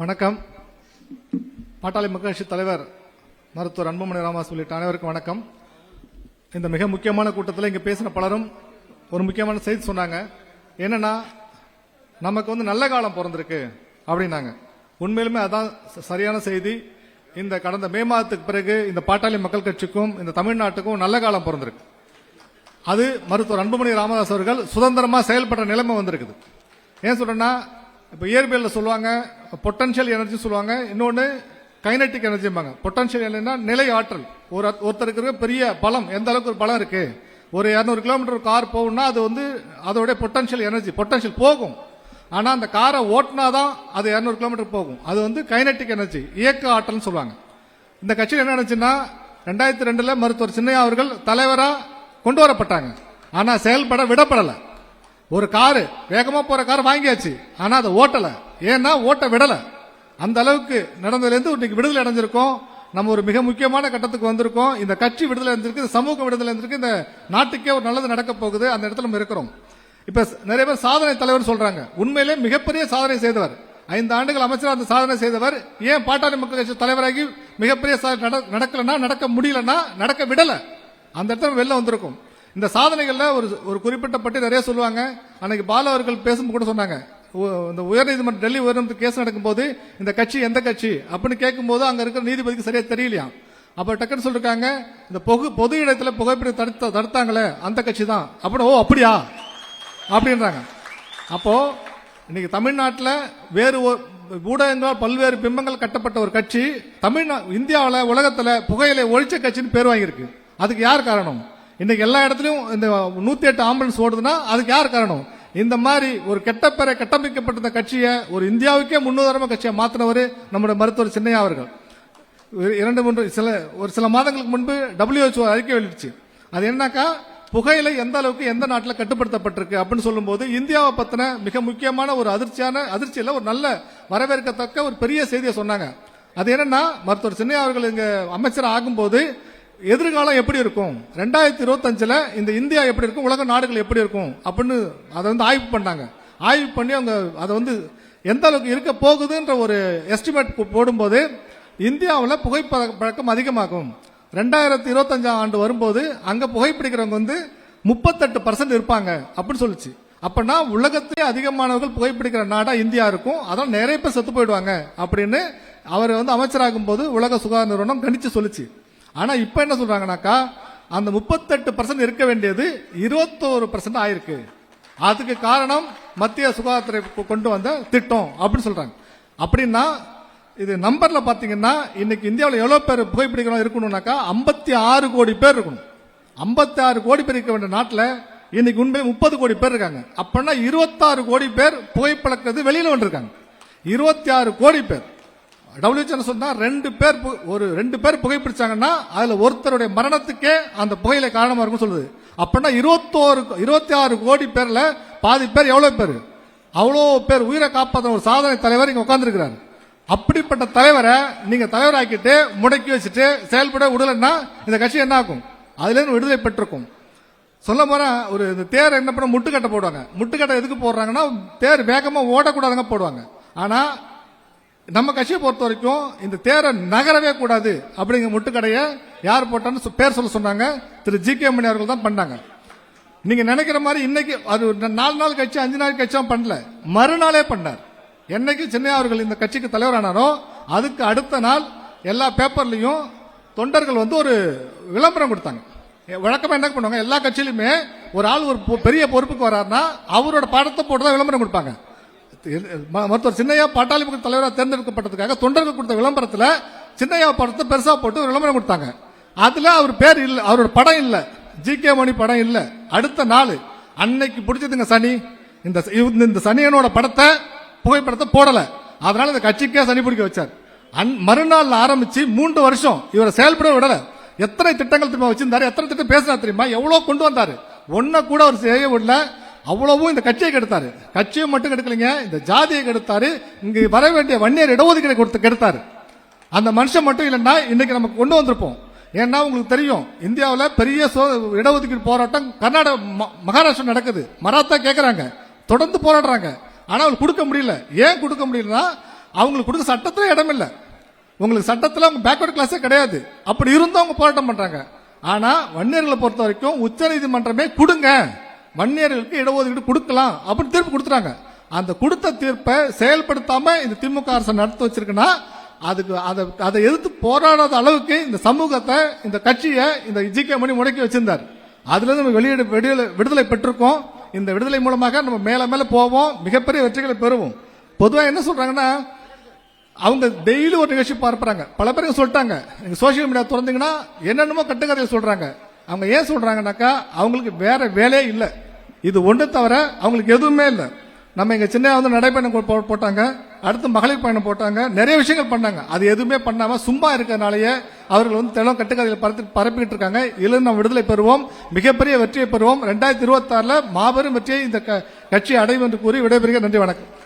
வணக்கம். பாட்டாளி மக்கள் கட்சி தலைவர் மருத்துவர் அன்புமணி ராமதாஸ் உள்ளிட்ட அனைவருக்கும் வணக்கம். இந்த மிக முக்கியமான கூட்டத்தில் இங்கே பேசின பலரும் ஒரு முக்கியமான செய்தி சொன்னாங்க. என்னன்னா நமக்கு வந்து நல்ல காலம் பிறந்திருக்கு அப்படின்னாங்க. உண்மையிலுமே அதான் ச- சரியான செய்தி. இந்த கடந்த மே மாதத்துக்கு பிறகு இந்த பாட்டாளி மக்கள் கட்சிக்கும் இந்த தமிழ்நாட்டுக்கும் நல்ல காலம் பிறந்திருக்கு. அது மருத்துவர் அன்புமணி ராமதாஸ் அவர்கள் சுதந்திரமா செயல்பட்ட நிலைமை வந்திருக்குது. ஏன் சொல்றேன்னா இப்போ இயற்பியலில் சொல்லுவாங்க பொட்டன்ஷியல் எனர்ஜி சொல்லுவாங்க இன்னொன்று கைனட்டிக் எனர்ஜிம்பாங்க பொட்டன்ஷியல் எனர்ஜினா நிலை ஆற்றல். ஒரு ஒருத்தருக்கு இருக்க பெரிய பலம் எந்த அளவுக்கு ஒரு பலம் இருக்கு? ஒரு 200 கிலோமீட்டர் கார் போகணும்னா அது வந்து அதோடைய பொட்டன்ஷியல் எனர்ஜி பொட்டன்ஷியல் போகும். ஆனால் அந்த காரை ஓட்டினாதான் அது 200 கிலோமீட்டர் போகும். அது வந்து கைனட்டிக் எனர்ஜி இயக்க ஆற்றல்னு சொல்லுவாங்க. இந்த கட்சியில் என்ன நினைச்சுன்னா ரெண்டாயிரத்தி ரெண்டில் மருத்துவர் சின்னையா அவர்கள் தலைவராக கொண்டு வரப்பட்டாங்க. ஆனால் செயல்பட விடப்படலை. ஒரு காரு வேகமா போற கார் வாங்கியாச்சு. ஆனா அதை ஓட்டல. ஏன்னா ஓட்ட விடல. அந்த அளவுக்கு நடந்ததுல இருந்து இன்னைக்கு விடுதலை அடைஞ்சிருக்கோம். நம்ம ஒரு மிக முக்கியமான கட்டத்துக்கு வந்திருக்கோம். இந்த கட்சி விடுதலை இருந்திருக்கு இந்த சமூக விடுதலை இருந்திருக்கு இந்த நாட்டுக்கே ஒரு நல்லது நடக்க போகுது. அந்த இடத்துல நம்ம இருக்கிறோம். இப்ப நிறைய பேர் சாதனை தலைவர் சொல்றாங்க. உண்மையிலே மிகப்பெரிய சாதனை செய்தவர். ஐந்து ஆண்டுகள் அமைச்சர் அந்த சாதனை செய்தவர். ஏன் பாட்டாளி மக்கள் கட்சி தலைவராகி மிகப்பெரிய சாதனை நட- நடக்கலன்னா நடக்க முடியலன்னா நடக்க விடல. அந்த இடத்துல வெளில வந்திருக்கும். இந்த சாதனைகள்ல ஒரு ஒரு குறிப்பிட்ட பற்றி நிறைய சொல்லுவாங்க. அன்னைக்கு பால அவர்கள் பேசும்போது கூட சொன்னாங்க. உ- இந்த உயர்நீதிமன்றம் டெல்லி உயர்நீதிமன்ற கேஸ் நடக்கும்போது இந்த கட்சி எந்த கட்சி அப்படின்னு கேட்கும்போது அங்க இருக்கிற நீதிபதிக்கு சரியா தெரியலையாம். அப்ப டக்குன்னு சொல்லிருக்காங்க இந்த பொது பொது இடத்துல புகைப்படம் தடுத்த தடுத்தாங்களே அந்த கட்சி தான். அப்படின்னு ஓ அப்படியா? அப்படின்றாங்க. அப்போ இன்னைக்கு தமிழ்நாட்டில் வேறு ஊடகங்களால் பல்வேறு பிம்பங்கள் கட்டப்பட்ட ஒரு கட்சி தமிழ்நா இந்தியாவில் உலகத்தில் புகையிலை ஒழிச்ச கட்சின்னு பேர் வாங்கியிருக்கு. அதுக்கு யார் காரணம்? இன்னைக்கு எல்லா இடத்துலயும் இந்த நூத்தி எட்டு ஆம்புலன்ஸ் ஓடுதுன்னா அதுக்கு யார் காரணம்? இந்த மாதிரி ஒரு கெட்ட பெற கட்டமைக்கப்பட்ட கட்சியை ஒரு இந்தியாவுக்கே முன்னுதாரண கட்சியை மாத்தினவர் நம்முடைய மருத்துவர் சின்னையா அவர்கள். ஒரு இரண்டு மூன்று சில ஒரு சில மாதங்களுக்கு முன்பு டபிள்யூஹெச்ஓ அறிக்கை வெளியிடுச்சு. அது என்னக்கா? புகையிலை எந்த அளவுக்கு எந்த நாட்டில் கட்டுப்படுத்தப்பட்டிருக்கு அப்படின்னு சொல்லும்போது இந்தியாவை பத்தின மிக முக்கியமான ஒரு அதிர்ச்சியான அதிர்ச்சியில் ஒரு நல்ல வரவேற்கத்தக்க ஒரு பெரிய செய்தியை சொன்னாங்க. அது என்னன்னா மருத்துவர் சின்னையா அவர்கள் இங்க அமைச்சர் ஆகும்போது எதிர்காலம் எப்படி இருக்கும்? ரெண்டாயிரத்தி இருபத்தஞ்சில் இந்த இந்தியா எப்படி இருக்கும்? உலக நாடுகள் எப்படி இருக்கும்? அப்படின்னு அதை வந்து ஆய்வு பண்ணாங்க. ஆய்வு பண்ணி அவங்க அதை வந்து எந்த அளவுக்கு இருக்க போகுதுன்ற ஒரு எஸ்டிமேட் போடும்போது இந்தியாவில் புகைப்பழ- பழக்கம் அதிகமாகும். ரெண்டாயிரத்தி இருபத்தஞ்சாம் ஆண்டு வரும்போது அங்கே புகைப்பிடிக்கிறவங்க வந்து முப்பத்தெட்டு பர்சன்ட் இருப்பாங்க அப்படின்னு சொல்லிச்சு. அப்பனா உலகத்திலே அதிகமானவர்கள் புகைப்பிடிக்கிற நாடா இந்தியா இருக்கும். அதான் நிறைய பேர் செத்து போயிடுவாங்க அப்படின்னு அவர் வந்து அமைச்சராகும் போது உலக சுகாதார நிறுவனம் கணிச்சு சொல்லுச்சு. ஆனா இப்ப என்ன சொல்றாங்கனாக்கா அந்த முப்பத்தெட்டு பர்சன்ட் இருக்க வேண்டியது இருபத்தோரு பர்சன்ட் ஆயிருக்கு. அதுக்கு காரணம் மத்திய சுகாதாரத்துறை கொண்டு வந்த திட்டம் அப்படின்னு சொல்றாங்க. அப்படின்னா இது நம்பர்ல பாத்தீங்கன்னா இன்னைக்கு இந்தியாவில் எவ்வளவு பேர் புகைப்பிடிக்கிறோம் இருக்கணும்னாக்கா ஐம்பத்தி ஆறு கோடி பேர் இருக்கணும். ஐம்பத்தி ஆறு கோடி பேர் இருக்க வேண்டிய நாட்டில் இன்னைக்கு உண்மை முப்பது கோடி பேர் இருக்காங்க. அப்படின்னா இருபத்தாறு கோடி பேர் புகைப்பழக்கிறது வெளியில வந்துருக்காங்க. இருபத்தி ஆறு கோடி பேர். டபிள்யூஹெச்ஓ சொன்னா ரெண்டு பேர் பு- ஒரு ரெண்டு பேர் புகைப்பிடிச்சாங்கன்னா அதுல ஒருத்தருடைய மரணத்துக்கே அந்த புகையில காரணமா இருக்கும் சொல்லுது. அப்படின்னா இருபத்தோரு இருபத்தி ஆறு கோடி பேர்ல பாதி பேர் எவ்வளவு பேர்? அவ்வளோ பேர் உயிரை காப்பாற்ற ஒரு சாதனை தலைவர் இங்க உட்கார்ந்துருக்கிறார். அப்படிப்பட்ட தலைவரை நீங்க தலைவராக்கிட்டு முடக்கி வச்சுட்டு செயல்பட விடலைன்னா இந்த கட்சி என்ன ஆகும்? அதுல இருந்து விடுதலை பெற்றிருக்கும். சொல்ல போற ஒரு இந்த தேர் என்ன பண்ண முட்டுக்கட்டை போடுவாங்க. முட்டுக்கட்டை எதுக்கு போடுறாங்கன்னா தேர் வேகமா ஓடக்கூடாதுங்க போடுவாங்க. ஆனா நம்ம கட்சியை பொறுத்த வரைக்கும் இந்த தேரை நகரவே கூடாது அப்படிங்கிற முட்டுக்கடையை யார் போட்டான்னு சொ- பேர் சொல்ல சொன்னாங்க. திரு ஜி கே மணி அவர்கள் தான் பண்ணாங்க. நீங்க நினைக்கிற மாதிரி இன்னைக்கு அது நாலு நாள் கட்சி அஞ்சு நாள் கட்சியும் பண்ணல. மறுநாளே பண்ணார். என்னைக்கு சென்னை அவர்கள் இந்த கட்சிக்கு தலைவரானாரோ அதுக்கு அடுத்த நாள் எல்லா பேப்பர்லையும் தொண்டர்கள் வந்து ஒரு விளம்பரம் கொடுத்தாங்க. வழக்கமா என்ன பண்ணுவாங்க? எல்லா கட்சியிலுமே ஒரு ஆள் ஒரு பொ- பெரிய பொறுப்புக்கு வராருன்னா அவரோட படத்தை போட்டு தான் விளம்பரம் கொடுப்பாங்க. மருத்துவர் சின்னையா பாட்டாளி மக்கள் தலைவராக தேர்ந்தெடுக்கப்பட்டதுக்காக தொண்டர்கள் கொடுத்த விளம்பரத்தில் சின்னையா படத்தை பெருசாக போட்டு ஒரு விளம்பரம் கொடுத்தாங்க. அதில் அவர் பேர் இல்லை அவரோட படம் இல்லை. ஜி கே மணி படம் இல்லை. அடுத்த நாள் அன்னைக்கு பிடிச்சதுங்க சனி. இந்த இந்த- இந்த சனியனோட படத்தை புகைப்படத்தை போடலை. அதனால இந்த கட்சிக்கே சனி பிடிக்க வச்சார். அன் மறுநாள் ஆரம்பிச்சு மூன்று வருஷம் இவரை செயல்பட விடல. எத்தனை திட்டங்கள் திரும்ப வச்சிருந்தாரு? எத்தனை திட்டம் பேசினார் தெரியுமா? எவ்வளோ கொண்டு வந்தாரு? ஒன்ன கூட அவர் செய்ய விடல அவ்வளவும் இந்த கட்சியை கெடுத்தாரு. கட்சியை மட்டும் கெடுக்கலைங்க இந்த ஜாதியை கெடுத்தாரு. இங்கு வர வேண்டிய வன்னியர் இடஒதுக்கீடு கொடுத்து கெடுத்தாரு. அந்த மனுஷன் மட்டும் இல்லைன்னா இன்னைக்கு நம்ம கொண்டு வந்திருப்போம். ஏன்னா உங்களுக்கு தெரியும் இந்தியாவில் பெரிய சோ- இடஒதுக்கீடு போராட்டம் கர்நாடக ம- மகாராஷ்டிரா நடக்குது. மராத்தா கேட்கறாங்க தொடர்ந்து போராடுறாங்க. ஆனால் அவர் கொடுக்க முடியல. ஏன் கொடுக்க முடியலன்னா அவங்களுக்கு கொடுக்க சட்டத்தில் இடம் இல்லை. உங்களுக்கு சட்டத்தில் அவங்க பேக்வர்ட் கிளாஸே கிடையாது. அப்படி இருந்தும் அவங்க போராட்டம் பண்ணுறாங்க ஆனால் வன்னியர்களை பொறுத்த வரைக்கும் உச்ச நீதிமன்றமே கொடுங்க. வன்னியர்களுக்கு இடஒதுக்கீடு கொடுக்கலாம் அப்படின்னு தீர்ப்பு கொடுத்துறாங்க அந்த கொடுத்த தீர்ப்பை செயல்படுத்தாம இந்த திமுக அரசு நடத்தி வச்சிருக்குன்னா அதுக்கு அதை அதை எதிர்த்து போராடாத அளவுக்கு இந்த சமூகத்தை இந்த கட்சியை இந்த ஜிகே மணி முடக்கி வச்சிருந்தார். அதுலேருந்து நம்ம வெளியிட விடுதலை விடுதலை பெற்றிருக்கோம். இந்த விடுதலை மூலமாக நம்ம மேல மேல போவோம். மிகப்பெரிய வெற்றிகளை பெறுவோம். பொதுவாக என்ன சொல்றாங்கன்னா அவங்க டெய்லி ஒரு நிகழ்ச்சி பார்ப்பறாங்க பல பேருக்கு சொல்லிட்டாங்க. நீங்க சோசியல் மீடியா திறந்தீங்கன்னா என்னென்னமோ கட்டுக்கதையை சொல்றாங்க. அவங்க ஏன் சொல்கிறாங்கனாக்கா அவங்களுக்கு வேற வேலையே இல்லை. இது ஒன்று தவிர அவங்களுக்கு எதுவுமே இல்லை. நம்ம இங்க சின்ன வந்து நடைப்பயணம் போட்டாங்க அடுத்து மகளிர் பயணம் போட்டாங்க நிறைய விஷயங்கள் பண்ணாங்க. அது எதுவுமே பண்ணாம சும்மா இருக்கிறதுனாலயே அவர்கள் வந்து தினம் கட்டுக்கதையில் பரத்து பரப்பிக்கிட்டு இருக்காங்க. இதுல நம்ம விடுதலை பெறுவோம். மிகப்பெரிய வெற்றியை பெறுவோம். ரெண்டாயிரத்தி இருபத்தாறில் மாபெரும் வெற்றியை இந்த க- கட்சி அடையும் என்று கூறி விடைபெறுக நன்றி வணக்கம்.